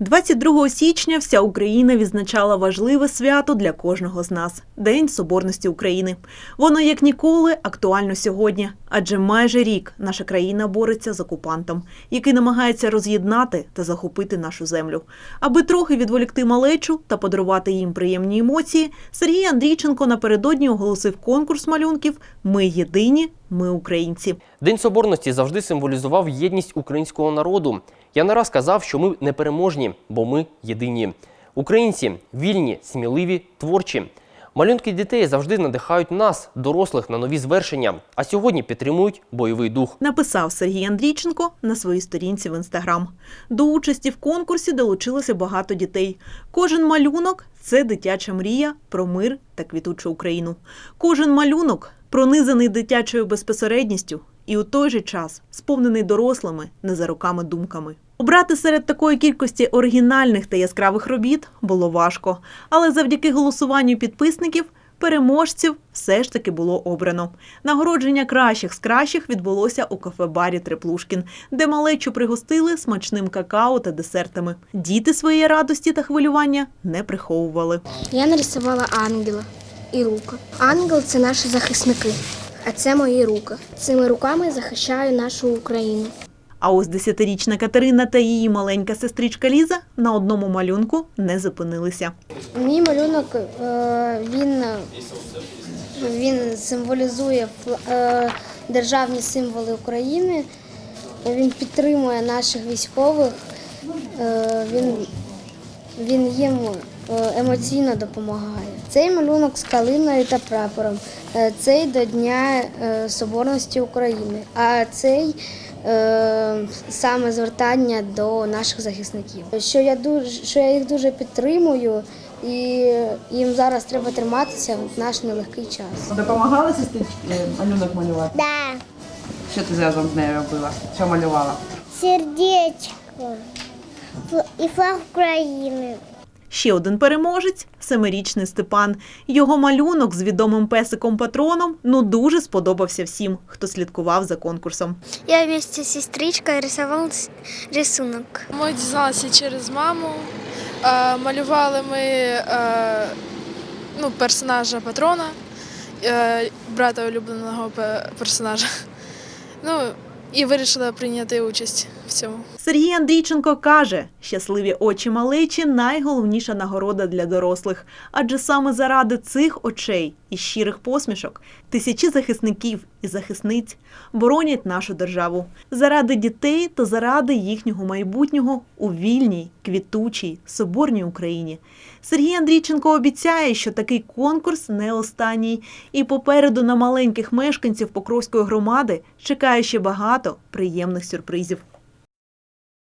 22 січня вся Україна відзначала важливе свято для кожного з нас День Соборності України. Воно як ніколи актуально сьогодні, адже майже рік наша країна бореться з окупантом, який намагається роз'єднати та захопити нашу землю. Аби трохи відволікти малечу та подарувати їм приємні емоції, Сергій Андрійченко напередодні оголосив конкурс малюнків Ми єдині, ми українці. День соборності завжди символізував єдність українського народу. Я не раз казав, що ми непереможні, бо ми єдині. Українці вільні, сміливі, творчі. Малюнки дітей завжди надихають нас, дорослих, на нові звершення, а сьогодні підтримують бойовий дух. Написав Сергій Андрійченко на своїй сторінці в інстаграм. До участі в конкурсі долучилося багато дітей. Кожен малюнок це дитяча мрія про мир та квітучу Україну. Кожен малюнок пронизаний дитячою безпосередністю і у той же час сповнений дорослими, не за руками думками. Обрати серед такої кількості оригінальних та яскравих робіт було важко, але завдяки голосуванню підписників переможців все ж таки було обрано. Нагородження кращих з кращих відбулося у кафе-барі Треплушкін, де малечу пригостили смачним какао та десертами. Діти своєї радості та хвилювання не приховували. Я нарисувала ангела і рука. Ангел це наші захисники, а це мої руки. Цими руками захищаю нашу Україну. А ось десятирічна Катерина та її маленька сестричка Ліза на одному малюнку не зупинилися. Мій малюнок е, він, він символізує е, державні символи України. Він підтримує наших військових. Е, Він, він їм емоційно допомагає. Цей малюнок з калиною та прапором. Е, Цей до Дня е, Соборності України. А цей е, саме звертання до наших захисників. Що я дуже що я їх дуже підтримую, і їм зараз треба триматися в наш нелегкий час. Допомагала сестричці малюнок малювати? Да, Що ти разом з нею робила? Що малювала? сердечко і флаг України. Ще один переможець семирічний Степан. Його малюнок з відомим песиком патроном ну дуже сподобався всім, хто слідкував за конкурсом. Я вместе з сестричкою рисувала рисунок. Ми дізналися через маму. Е, Малювали ми е, ну, персонажа патрона, е, брата улюбленого персонажа. Ну, і вирішила прийняти участь в. Сергій Андрійченко каже, щасливі очі малечі найголовніша нагорода для дорослих, адже саме заради цих очей і щирих посмішок тисячі захисників і захисниць боронять нашу державу заради дітей та заради їхнього майбутнього у вільній, квітучій, соборній Україні. Сергій Андрійченко обіцяє, що такий конкурс не останній, і попереду на маленьких мешканців Покровської громади чекає ще багато приємних сюрпризів.